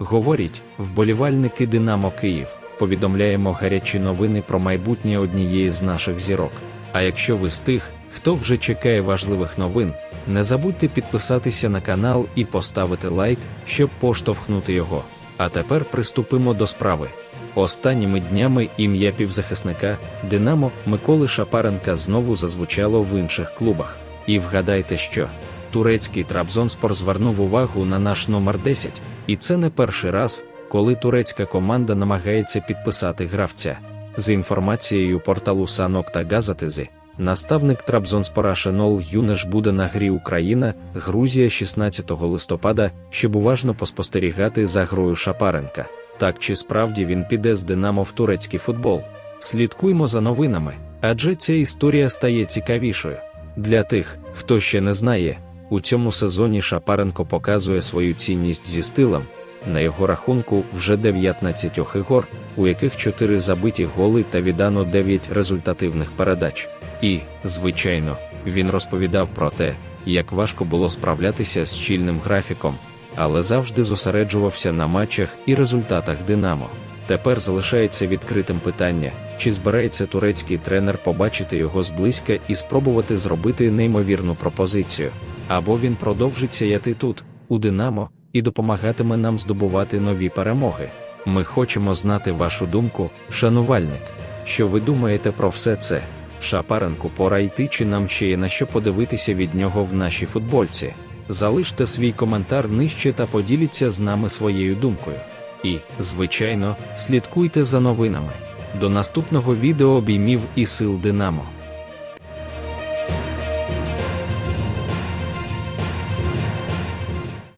Говорять, вболівальники Динамо Київ. Повідомляємо гарячі новини про майбутнє однієї з наших зірок. А якщо ви з тих, хто вже чекає важливих новин, не забудьте підписатися на канал і поставити лайк, щоб поштовхнути його. А тепер приступимо до справи. Останніми днями ім'я півзахисника Динамо Миколи Шапаренка знову зазвучало в інших клубах. І вгадайте, що турецький Трабзонспор звернув увагу на наш номер 10, і це не перший раз, коли турецька команда намагається підписати гравця. За інформацією порталу Санок та Газатези, наставник Трабзонспора Шенол Юнеш буде на грі Україна, Грузія 16 листопада, щоб уважно поспостерігати за грою Шапаренка. Так чи справді він піде з Динамо в турецький футбол? Слідкуймо за новинами, адже ця історія стає цікавішою. Для тих, хто ще не знає, у цьому сезоні Шапаренко показує свою цінність зі стилем. На його рахунку вже 19 ігор, у яких 4 забиті голи та віддано 9 результативних передач. І, звичайно, він розповідав про те, як важко було справлятися з щільним графіком, але завжди зосереджувався на матчах і результатах Динамо. Тепер залишається відкритим питання, чи збирається турецький тренер побачити його зблизька і спробувати зробити неймовірну пропозицію, або він продовжить сяяти тут, у Динамо, і допомагатиме нам здобувати нові перемоги. Ми хочемо знати вашу думку, шанувальник. Що ви думаєте про все це? Шапаренку пора йти, чи нам ще є на що подивитися від нього в нашій футбольці. Залиште свій коментар нижче та поділіться з нами своєю думкою. І, звичайно, слідкуйте за новинами. До наступного відео обіймів і сил Динамо.